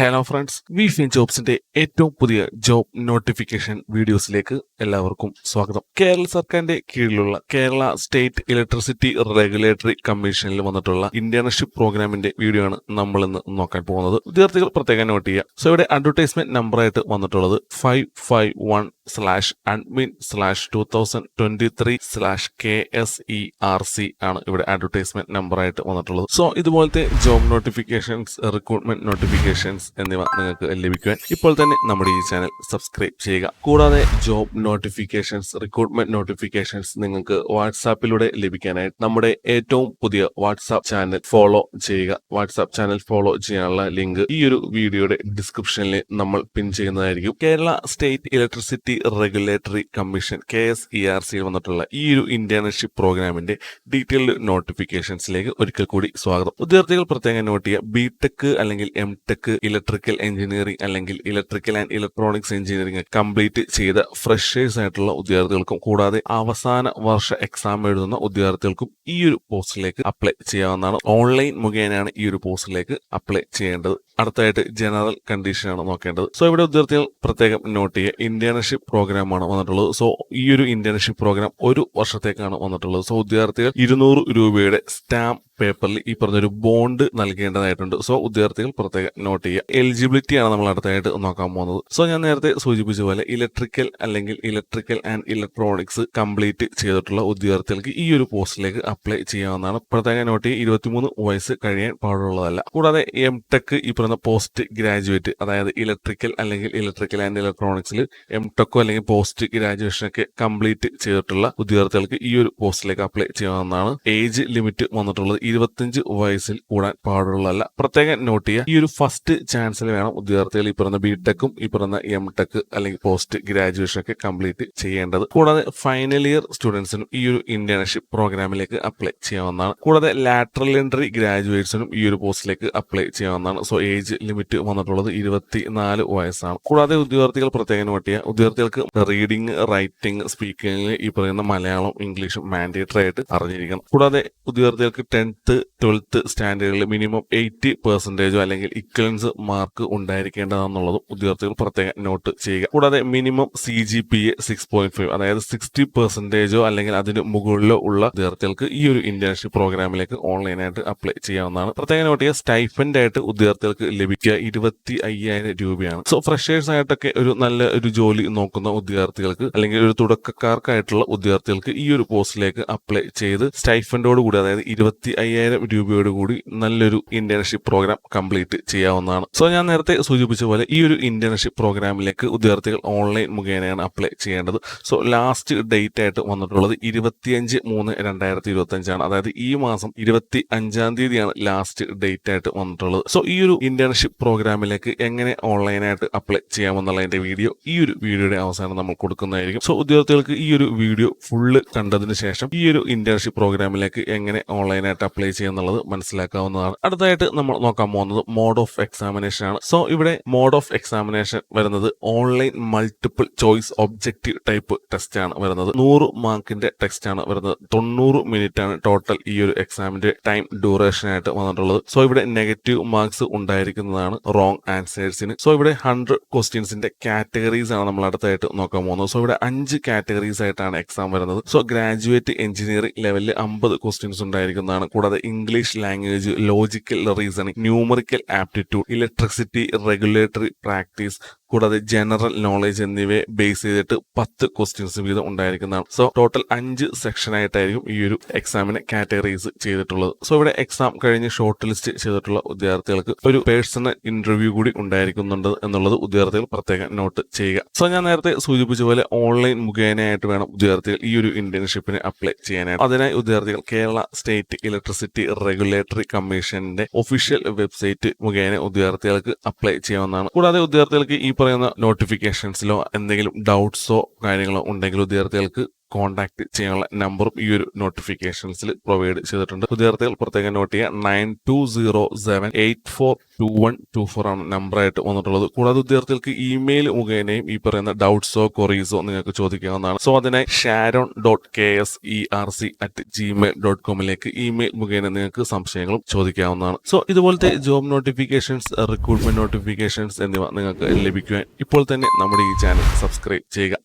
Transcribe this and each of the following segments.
Hello friends V fin ജോബ്സിന്റെ ഏറ്റവും പുതിയ ജോബ് നോട്ടിഫിക്കേഷൻ വീഡിയോസിലേക്ക് എല്ലാവർക്കും സ്വാഗതം. കേരള സർക്കാരിന്റെ കീഴിലുള്ള കേരള സ്റ്റേറ്റ് ഇലക്ട്രിസിറ്റി റെഗുലേറ്ററി കമ്മീഷനിൽ വന്നിട്ടുള്ള ഇന്റേൺഷിപ്പ് പ്രോഗ്രാമിന്റെ വീഡിയോ ആണ് നമ്മൾ ഇന്ന് നോക്കാൻ പോകുന്നത്. വിദ്യാർത്ഥികൾ പ്രത്യേകം നോട്ട് ചെയ്യുക. സോ ഇവിടെ അഡ്വർടൈസ്മെന്റ് നമ്പറായിട്ട് വന്നിട്ടുള്ളത് five five one slash admin slash two thousand twenty three slash K S E R C ആണ് ഇവിടെ അഡ്വർടൈസ്മെന്റ് നമ്പറായിട്ട് വന്നിട്ടുള്ളത്. സോ ഇതുപോലത്തെ ജോബ് നോട്ടിഫിക്കേഷൻസ് റിക്രൂട്ട്മെന്റ് നോട്ടിഫിക്കേഷൻസ് എന്നിവ നിങ്ങൾക്ക് ലഭിക്കുവാൻ ഇപ്പോൾ തന്നെ നമ്മുടെ ഈ ചാനൽ സബ്സ്ക്രൈബ് ചെയ്യുക. കൂടാതെ ജോബ് നോട്ടിഫിക്കേഷൻസ് റിക്രൂട്ട്മെന്റ് നോട്ടിഫിക്കേഷൻസ് നിങ്ങൾക്ക് വാട്സാപ്പിലൂടെ ലഭിക്കാനായിട്ട് നമ്മുടെ ഏറ്റവും പുതിയ വാട്സാപ്പ് ചാനൽ ഫോളോ ചെയ്യുക. വാട്സാപ്പ് ചാനൽ ഫോളോ ചെയ്യാനുള്ള ലിങ്ക് ഈ ഒരു വീഡിയോയുടെ ഡിസ്ക്രിപ്ഷനിൽ നമ്മൾ പിൻ ചെയ്യുന്നതായിരിക്കും. Kerala state electricity regulatory commission K S E R സിയിൽ വന്നിട്ടുള്ള ഈ ഒരു ഇന്റേൺഷിപ്പ് പ്രോഗ്രാമിന്റെ ഡീറ്റെയിൽഡ് നോട്ടിഫിക്കേഷൻസിലേക്ക് ഒരിക്കൽ കൂടി സ്വാഗതം. വിദ്യാർത്ഥികൾ പ്രത്യേകം നോട്ട് ചെയ്യുക. ബി ടെക് അല്ലെങ്കിൽ എം ടെക് ഇലക്ട്രിക്കൽ എഞ്ചിനീയറിംഗ് അല്ലെങ്കിൽ electrical and electronics engineering complete ചെയ്ത ഫ്രഷേഴ്സ് ആയിട്ടുള്ള ഉദ്യോഗാർത്ഥികൾക്കും കൂടാതെ അവസാന വർഷ എക്സാം എഴുതുന്ന ഉദ്യോഗാർത്ഥികൾക്കും ഈ ഒരു പോസ്റ്റിലേക്ക് അപ്ലൈ ചെയ്യാവുന്നതാണ്. ഓൺലൈൻ മുഖേനയാണ് ഈ ഒരു പോസ്റ്റിലേക്ക് അപ്ലൈ ചെയ്യേണ്ടത്. അടുത്തായിട്ട് ജനറൽ കണ്ടീഷനാണ് നോക്കേണ്ടത്. സോ ഇവിടെ വിദ്യാർത്ഥികൾ പ്രത്യേകം നോട്ട് ചെയ്യുക. ഇന്റേൺഷിപ്പ് പ്രോഗ്രാമാണ് വന്നിട്ടുള്ളത്. സോ ഈ ഒരു ഇന്റേൺഷിപ്പ് പ്രോഗ്രാം ഒരു വർഷത്തേക്കാണ് വന്നിട്ടുള്ളത്. സോ വിദ്യാർത്ഥികൾ ഇരുന്നൂറ് രൂപയുടെ സ്റ്റാമ്പ് പേപ്പറിൽ ഈ പറഞ്ഞൊരു ബോണ്ട് നൽകേണ്ടതായിട്ടുണ്ട്. സോ വിദ്യാർത്ഥികൾ പ്രത്യേകം നോട്ട് ചെയ്യുക. എലിജിബിലിറ്റി ആണ് നമ്മൾ അടുത്തായിട്ട് നോക്കാൻ പോകുന്നത്. സോ ഞാൻ നേരത്തെ സൂചിപ്പിച്ച പോലെ ഇലക്ട്രിക്കൽ അല്ലെങ്കിൽ ഇലക്ട്രിക്കൽ ആൻഡ് ഇലക്ട്രോണിക്സ് കംപ്ലീറ്റ് ചെയ്തിട്ടുള്ള ഉദ്യോഗാർത്ഥികൾക്ക് ഈ ഒരു പോസ്റ്റിലേക്ക് അപ്ലൈ ചെയ്യാവുന്നതാണ്. പ്രത്യേകം നോട്ട് ചെയ്യുക. ഇരുപത്തിമൂന്ന് വയസ്സ് കഴിയാൻ പാടുള്ളതല്ല. കൂടാതെ എം ടെക് ഈ പറയുന്ന പോസ്റ്റ് ഗ്രാജുവേറ്റ് അതായത് ഇലക്ട്രിക്കൽ അല്ലെങ്കിൽ ഇലക്ട്രിക്കൽ ആൻഡ് ഇലക്ട്രോണിക്സിൽ എം ടെക്കോ അല്ലെങ്കിൽ പോസ്റ്റ് ഗ്രാജുവേഷൻ ഒക്കെ കംപ്ലീറ്റ് ചെയ്തിട്ടുള്ള ഉദ്യോഗാർത്ഥികൾക്ക് ഈ ഒരു പോസ്റ്റിലേക്ക് അപ്ലൈ ചെയ്യാവുന്നതാണ്. ഏജ് ലിമിറ്റ് വന്നിട്ടുള്ളത് ഇരുപത്തിയഞ്ച് വയസ്സിൽ കൂടാൻ പാടുള്ളതല്ല. പ്രത്യേകം നോട്ട് ചെയ്യുക ഈ ഒരു ഫസ്റ്റ് ചാൻസിൽ വേണം ഉദ്യോഗാർത്ഥികൾ ഈ പറയുന്ന ബി ടെക്കും ഈ പറയുന്ന എം ടെക് അല്ലെങ്കിൽ പോസ്റ്റ് ഗ്രാജുവേഷൻ ഒക്കെ കംപ്ലീറ്റ് ചെയ്യേണ്ടത്. കൂടാതെ ഫൈനൽ ഇയർ സ്റ്റുഡൻസിനും ഈ ഒരു ഇന്റേൺഷിപ്പ് പ്രോഗ്രാമിലേക്ക് അപ്ലൈ ചെയ്യാവുന്നതാണ്. കൂടാതെ ലാറ്ററൽ എൻട്രി ഗ്രാജുവേറ്റ്സിനും ഈ ഒരു പോസ്റ്റിലേക്ക് അപ്ലൈ ചെയ്യാവുന്നതാണ്. സോ ഏജ് ലിമിറ്റ് വന്നിട്ടുള്ളത് ഇരുപത്തിനാല് വയസ്സാണ്. കൂടാതെ ഉദ്യോഗാർത്ഥികൾ പ്രത്യേകം നോട്ട് ചെയ്യുക ഉദ്യോഗാർത്ഥികൾക്ക് റീഡിംഗ് റൈറ്റിംഗ് സ്പീക്കിംഗ് ഈ പറയുന്ന മലയാളം ഇംഗ്ലീഷും മാൻഡേറ്ററി ആയിട്ട് അറിഞ്ഞിരിക്കണം. കൂടാതെ വിദ്യാർത്ഥികൾക്ക് ടെൻത്ത് ട്വൽത്ത് സ്റ്റാൻഡേർഡിൽ മിനിമം എയ്റ്റി പെർസെന്റേജോ അല്ലെങ്കിൽ ഇക്വലൻസ് മാർക്ക് ഉണ്ടായിരിക്കേണ്ടതാണെന്നുള്ളതും വിദ്യാർത്ഥികൾ പ്രത്യേകം നോട്ട് ചെയ്യുക. കൂടാതെ minimum C G P A six point five അതായത് സിക്സ്റ്റി പെർസെന്റേജോ അല്ലെങ്കിൽ അതിന് മുകളിലോ ഉള്ള വിദ്യാർത്ഥികൾക്ക് ഈ ഒരു ഇന്റേൺഷിപ്പ് പ്രോഗ്രാമിലേക്ക് ഓൺലൈനായിട്ട് അപ്ലൈ ചെയ്യാവുന്നതാണ്. പ്രത്യേകം നോട്ട് ചെയ്യുക സ്റ്റൈഫൻഡ് ആയിട്ട് വിദ്യാർത്ഥികൾക്ക് ലഭിക്കുക ഇരുപത്തി അയ്യായിരം രൂപയാണ്. സോ ഫ്രഷേഴ്സ് ആയിട്ടൊക്കെ ഒരു നല്ല ഒരു ജോലി നോക്കുന്ന ഉദ്യോഗാർത്ഥികൾക്ക് അല്ലെങ്കിൽ ഒരു തുടക്കക്കാർക്കായിട്ടുള്ള ഉദ്യോഗാർത്ഥികൾക്ക് ഈ ഒരു പോസ്റ്റിലേക്ക് അപ്ലൈ ചെയ്ത് സ്റ്റൈഫൻഡോട് കൂടി അതായത് ഇരുപത്തി അയ്യായിരം രൂപയോട് കൂടി നല്ലൊരു ഇന്റേൺഷിപ്പ് പ്രോഗ്രാം കംപ്ലീറ്റ് ചെയ്യാവുന്നതാണ്. സോ ഞാൻ നേരത്തെ സൂചിപ്പിച്ച പോലെ ഈ ഒരു ഇന്റേൺഷിപ്പ് പ്രോഗ്രാമിലേക്ക് ഉദ്യോഗാർത്ഥികൾ ഓൺലൈൻ മുഖേനയാണ് അപ്ലൈ ചെയ്യേണ്ടത്. സോ ലാസ്റ്റ് ഡേറ്റ് ആയിട്ട് വന്നിട്ടുള്ളത് ഇരുപത്തിയഞ്ച് മൂന്ന് രണ്ടായിരത്തി ഇരുപത്തി അഞ്ചാണ് അതായത് ഈ മാസം ഇരുപത്തി അഞ്ചാം തീയതിയാണ് ലാസ്റ്റ് ഡേറ്റ് ആയിട്ട് വന്നിട്ടുള്ളത്. സോ ഈ ഒരു ഇന്റേൺഷിപ്പ് പ്രോഗ്രാമിലേക്ക് എങ്ങനെ ഓൺലൈനായിട്ട് അപ്ലൈ ചെയ്യാമെന്നുള്ളതിന്റെ വീഡിയോ ഈ ഒരു വീഡിയോയുടെ അവസാനം നമ്മൾ കൊടുക്കുന്നതായിരിക്കും. സോ ഉദ്യോഗാർത്ഥികൾക്ക് ഈ ഒരു വീഡിയോ ഫുള്ള് കണ്ടതിന് ശേഷം ഈ ഒരു ഇന്റേൺഷിപ്പ് പ്രോഗ്രാമിലേക്ക് എങ്ങനെ ഓൺലൈനായിട്ട് അപ്ലൈ ചെയ്യുന്നുള്ളത് മനസ്സിലാക്കാവുന്നതാണ്. അടുത്തായിട്ട് നമ്മൾ നോക്കാൻ പോകുന്നത് മോഡ് ഓഫ് എക്സാമിനേഷൻ ആണ്. സോ ഇവിടെ മോഡ് ഓഫ് എക്സാമിനേഷൻ വരുന്നത് online multiple choice objective type test ആണ് വരുന്നത്. നൂറ് മാർക്കിന്റെ ടെസ്റ്റ് ആണ് വരുന്നത്. തൊണ്ണൂറ് മിനിറ്റ് ആണ് ടോട്ടൽ ഈ ഒരു എക്സാമിന്റെ ടൈം ഡ്യൂറേഷൻ ആയിട്ട് വന്നിട്ടുള്ളത്. സോ ഇവിടെ നെഗറ്റീവ് മാർക്സ് ഉണ്ടായിരിക്കുന്നതാണ് റോങ് ആൻസേഴ്സിന് സോ ഇവിടെ ഹൺഡ്രഡ് ക്വസ്റ്റ്യൻസിന്റെ കാറ്റഗറീസ് ആണ് നമ്മൾ അടുത്തായിട്ട് നോക്കാൻ പോകുന്നത്. സോ ഇവിടെ അഞ്ച് കാറ്റഗറീസ് ആയിട്ടാണ് എക്സാം വരുന്നത്. സോ ഗ്രാജുവേറ്റ് എഞ്ചിനീയറിംഗ് ലെവലിൽ അമ്പത് ക്വസ്റ്റ്യൻസ് ഉണ്ടായിരിക്കുന്നതാണ്. കൂടാതെ English language logical reasoning numerical aptitude electricity regulatory practice കൂടാതെ ജനറൽ നോളജ് എന്നിവയെ ബേസ് ചെയ്തിട്ട് പത്ത് ക്വസ്റ്റ്യൻസ് വീതം ഉണ്ടായിരിക്കുന്നതാണ്. സോ ടോട്ടൽ അഞ്ച് സെക്ഷൻ ആയിട്ടായിരിക്കും ഈ ഒരു എക്സാമിനെ കാറ്റഗറൈസ് ചെയ്തിട്ടുള്ളത്. സോ ഇവിടെ എക്സാം കഴിഞ്ഞ് ഷോർട്ട് ലിസ്റ്റ് ചെയ്തിട്ടുള്ള വിദ്യാർത്ഥികൾക്ക് ഒരു പേഴ്സണൽ ഇന്റർവ്യൂ കൂടി ഉണ്ടായിരിക്കുന്നുണ്ട് എന്നുള്ളത് വിദ്യാർത്ഥികൾ പ്രത്യേകം നോട്ട് ചെയ്യുക. സോ ഞാൻ നേരത്തെ സൂചിപ്പിച്ച പോലെ ഓൺലൈൻ മുഖേനയായിട്ട് വേണം വിദ്യാർത്ഥികൾ ഈ ഒരു ഇന്റേൺഷിപ്പിന് അപ്ലൈ ചെയ്യാനായിട്ട്. അതിനായി വിദ്യാർത്ഥികൾ കേരള സ്റ്റേറ്റ് ഇലക്ട്രിസിറ്റി റെഗുലേറ്ററി കമ്മീഷന്റെ ഒഫീഷ്യൽ വെബ്സൈറ്റ് മുഖേന വിദ്യാർത്ഥികൾക്ക് അപ്ലൈ ചെയ്യാവുന്നതാണ്. കൂടാതെ വിദ്യാർത്ഥികൾക്ക് ഈ പറയുന്ന നോട്ടിഫിക്കേഷൻസിലോ എന്തെങ്കിലും ഡൗട്ട്സോ കാര്യങ്ങളോ ഉണ്ടെങ്കിൽ വിദ്യാർത്ഥികൾക്ക് കോൺടാക്ട് ചെയ്യാനുള്ള നമ്പറും ഈ ഒരു നോട്ടിഫിക്കേഷൻസിൽ പ്രൊവൈഡ് ചെയ്തിട്ടുണ്ട്. വിദ്യാർത്ഥികൾ പ്രത്യേകം നോട്ട് ചെയ്യുക. Nine two zero seven eight four two one two four ആണ് നമ്പറായിട്ട് വന്നിട്ടുള്ളത്. കൂടാതെ വിദ്യാർത്ഥികൾക്ക് ഇമെയിൽ മുഖേനയും ഈ പറയുന്ന ഡൗട്ട്സോ കൊറീസോ നിങ്ങൾക്ക് ചോദിക്കാവുന്നതാണ്. സോ അതിനായി Sharon dot K S E R C at Gmail dot കോമിലേക്ക് email മുഖേന നിങ്ങൾക്ക് സംശയങ്ങളും ചോദിക്കാവുന്നതാണ്. സോ ഇതുപോലത്തെ ജോബ് നോട്ടിഫിക്കേഷൻസ് റിക്രൂട്ട്മെന്റ് നോട്ടിഫിക്കേഷൻസ് എന്നിവ നിങ്ങൾക്ക് ലഭിക്കുവാൻ ഇപ്പോൾ തന്നെ നമ്മുടെ ഈ ചാനൽ സബ്സ്ക്രൈബ് ചെയ്യുക.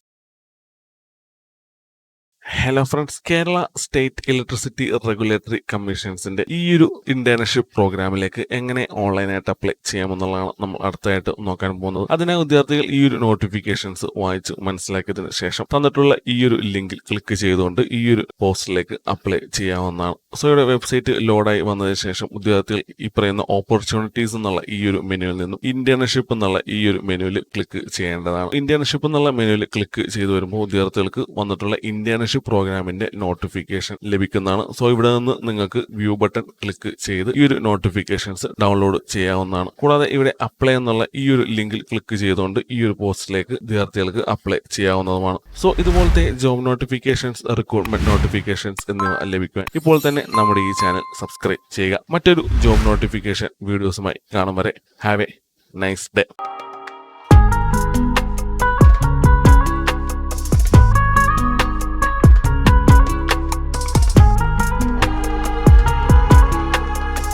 Hello friends Kerala state electricity regulatory കമ്മീഷൻസിന്റെ ഈ ഒരു ഇന്റേൺഷിപ്പ് പ്രോഗ്രാമിലേക്ക് എങ്ങനെ ഓൺലൈനായിട്ട് അപ്ലൈ ചെയ്യാമെന്നുള്ളതാണ് നമ്മൾ അടുത്തായിട്ട് നോക്കാൻ പോകുന്നത്. അതിനായി വിദ്യാർത്ഥികൾ ഈ ഒരു നോട്ടിഫിക്കേഷൻസ് വായിച്ച് മനസ്സിലാക്കിയതിനു ശേഷം തന്നിട്ടുള്ള ഈ ഒരു ലിങ്കിൽ ക്ലിക്ക് ചെയ്തുകൊണ്ട് ഈ ഒരു പോസ്റ്റിലേക്ക് അപ്ലൈ ചെയ്യാവുന്നതാണ്. സോ ഇവിടെ വെബ്സൈറ്റ് ലോഡായി വന്നതിന് ശേഷം വിദ്യാർത്ഥികൾ ഈ പറയുന്ന ഓപ്പർച്യൂണിറ്റീസ് എന്നുള്ള ഈ ഒരു മെനുവിൽ നിന്നും ഇന്റേൺഷിപ്പ് എന്നുള്ള ഈ ഒരു മെനുവിൽ ക്ലിക്ക് ചെയ്യേണ്ടതാണ്. ഇന്റേൺഷിപ്പ് എന്നുള്ള മെനുവിൽ ക്ലിക്ക് ചെയ്തു വരുമ്പോൾ വിദ്യാർത്ഥികൾക്ക് വന്നിട്ടുള്ള ഇന്റേൺഷിപ്പ് പ്രോഗ്രാമിന്റെ നോട്ടിഫിക്കേഷൻ ലഭിക്കുന്നതാണ്. സോ ഇവിടെ നിന്ന് നിങ്ങൾക്ക് വ്യൂ ബട്ടൺ ക്ലിക്ക് ചെയ്ത് ഈ ഒരു നോട്ടിഫിക്കേഷൻസ് ഡൗൺലോഡ് ചെയ്യാവുന്നതാണ്. കൂടാതെ ഇവിടെ അപ്ലൈ എന്നുള്ള ഈ ഒരു ലിങ്കിൽ ക്ലിക്ക് ചെയ്തുകൊണ്ട് ഈ ഒരു പോസ്റ്റിലേക്ക് വിദ്യാർത്ഥികൾക്ക് അപ്ലൈ ചെയ്യാവുന്നതുമാണ്. സോ ഇതുപോലത്തെ ജോബ് നോട്ടിഫിക്കേഷൻസ് റിക്രൂട്ട്മെന്റ് നോട്ടിഫിക്കേഷൻസ് എന്നിവ ലഭിക്കുവാൻ ഇപ്പോൾ തന്നെ നമ്മുടെ ഈ ചാനൽ സബ്സ്ക്രൈബ് ചെയ്യുക. മറ്റൊരു ജോബ് നോട്ടിഫിക്കേഷൻ വീഡിയോസുമായി കാണും വരെ. Have A nice day